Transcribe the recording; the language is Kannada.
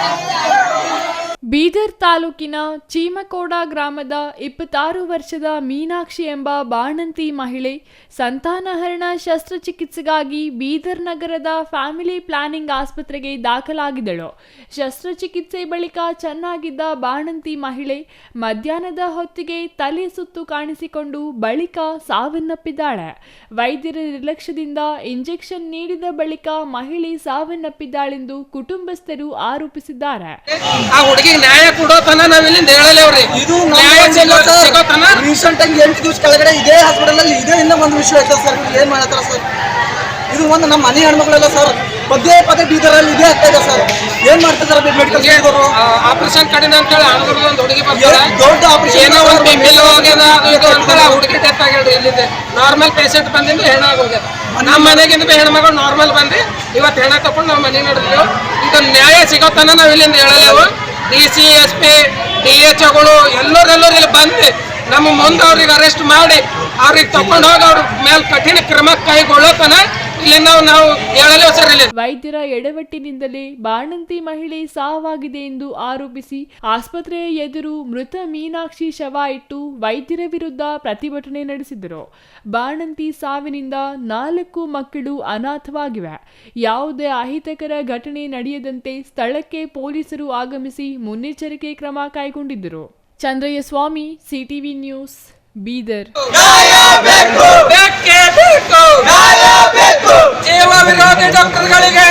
Yeah. ಬೀದರ್ ತಾಲೂಕಿನ ಚೀಮಕೋಡ ಗ್ರಾಮದ ಇಪ್ಪತ್ತಾರು ವರ್ಷದ ಮೀನಾಕ್ಷಿ ಎಂಬ ಬಾಣಂತಿ ಮಹಿಳೆ ಸಂತಾನಹರಣ ಶಸ್ತ್ರಚಿಕಿತ್ಸೆಗಾಗಿ ಬೀದರ್ ನಗರದ ಫ್ಯಾಮಿಲಿ ಪ್ಲಾನಿಂಗ್ ಆಸ್ಪತ್ರೆಗೆ ದಾಖಲಾಗಿದ್ದಳು. ಶಸ್ತ್ರಚಿಕಿತ್ಸೆ ಬಳಿಕ ಚೆನ್ನಾಗಿದ್ದ ಬಾಣಂತಿ ಮಹಿಳೆ ಮಧ್ಯಾಹ್ನದ ಹೊತ್ತಿಗೆ ತಲೆ ಸುತ್ತು ಕಾಣಿಸಿಕೊಂಡು ಬಳಿಕ ಸಾವನ್ನಪ್ಪಿದ್ದಾಳೆ. ವೈದ್ಯರ ನಿರ್ಲಕ್ಷ್ಯದಿಂದ ಇಂಜೆಕ್ಷನ್ ನೀಡಿದ ಬಳಿಕ ಮಹಿಳೆ ಸಾವನ್ನಪ್ಪಿದ್ದಾಳೆಂದು ಕುಟುಂಬಸ್ಥರು ಆರೋಪಿಸಿದ್ದಾರೆ. ನ್ಯಾಯ ಕೊಡೋ ತನ ನಾವಿಲ್ಲಿ ಇಲ್ಲಿಂದ ಹೇಳಲೇವ್ರಿ ಇದು ನ್ಯಾಯ ಸಿಗೋ ಸಿಗೋ ತನ. ರೀಸೆಂಟ್ ಆಗಿ ಎಂಟು ದಿವಸ ಕೆಳಗಡೆ ಇದೇ ಹಾಸ್ಪಿಟಲ್ ಅಲ್ಲಿ ಇದೇ ಇನ್ನೂ ಒಂದು ವಿಷಯ ಐತೆ ಸರ್. ಏನ್ ಮಾಡತ್ತಾರ ಸರ್? ಇದು ಒಂದು ನಮ್ಮ ಮನೆ ಹೆಣ್ಮಕ್ಳೆಲ್ಲ ಸರ್ ಪದೇ ಪದೇ ಬೀದರಲ್ಲಿ ಇದೇ ಆಗ್ತಾ ಇದೆ ಸರ್. ಏನ್ ಮಾಡ್ತಿದ್ದಾರೆ ಮೆಡಿಕಲ್ ಅವರು ಆಪರೇಷನ್ ಕಡಿಮೆ ಅಂತೇಳಿ ಹೇಳಿ ಒಂದು ಹುಡುಗಿ ಬರ್ತಾರೆ ದೊಡ್ಡ ಆಪರೇಷನ್ ಏನೋ ಒಂದು ಹೋಗ್ಯದ ಅದು ಇದು ಅಂತಾರ ಹುಡುಗಿ ಡೆತ್ ಆಗ್ಯಾಳ್ರಿ ಇಲ್ಲಿಂದ ನಾರ್ಮಲ್ ಪೇಷಂಟ್ ಬಂದಿಂದ ಹೆಣ ಆಗೋಗ್ಯದ. ನಮ್ಮ ಮನೆಗಿಂದ ಹೆಣ್ಮಗಳು ನಾರ್ಮಲ್ ಬಂದು ಇವತ್ತು ಹೆಣ ತಕೊಂಡು ನಾವು ಮನೆ ನಡೆದ್ರು ಇದು ನ್ಯಾಯ ಸಿಗೋತನ ನಾವು ಇಲ್ಲಿಂದ ಹೇಳಲೇವು D C S P D H ಒಗಳು ಎಲ್ಲರೆಲ್ಲರೂ ಬಂದು ನಮ್ಮ ಮುಂದೆ ಅವ್ರಿಗೆ ಅರೆಸ್ಟ್ ಮಾಡಿ, ಅವ್ರಿಗೆ ತಗೊಂಡು ಹೋಗಿ ಅವ್ರ ಮೇಲೆ ಕಠಿಣ ಕ್ರಮ ಕೈಗೊಳ್ಳೋತನ ಇಲ್ಲಿ ನಾವು ನಾವು ವೈದ್ಯರ ಎಡವಟ್ಟಿನಿಂದಲೇ ಬಾಣಂತಿ ಮಹಿಳೆ ಸಾವಾಗಿದೆ ಎಂದು ಆರೋಪಿಸಿ ಆಸ್ಪತ್ರೆಯ ಎದುರು ಮೃತ ಮೀನಾಕ್ಷಿ ಶವ ಇಟ್ಟು ವೈದ್ಯರ ವಿರುದ್ಧ ಪ್ರತಿಭಟನೆ ನಡೆಸಿದರು. ಬಾಣಂತಿ ಸಾವಿನಿಂದ ನಾಲ್ಕು ಮಕ್ಕಳು ಅನಾಥವಾಗಿವೆ. ಯಾವುದೇ ಅಹಿತಕರ ಘಟನೆ ನಡೆಯದಂತೆ ಸ್ಥಳಕ್ಕೆ ಪೊಲೀಸರು ಆಗಮಿಸಿ ಮುನ್ನೆಚ್ಚರಿಕೆ ಕ್ರಮ ಕೈಗೊಂಡಿದ್ದರು. Chandrayya Swamy, CTV news. Bidar. ನ್ಯಾಯ ಬೇಕು ಜೀವ ವಿರೋಧಿ ಡಾಕ್ಟರ್ಗಳಿಗೆ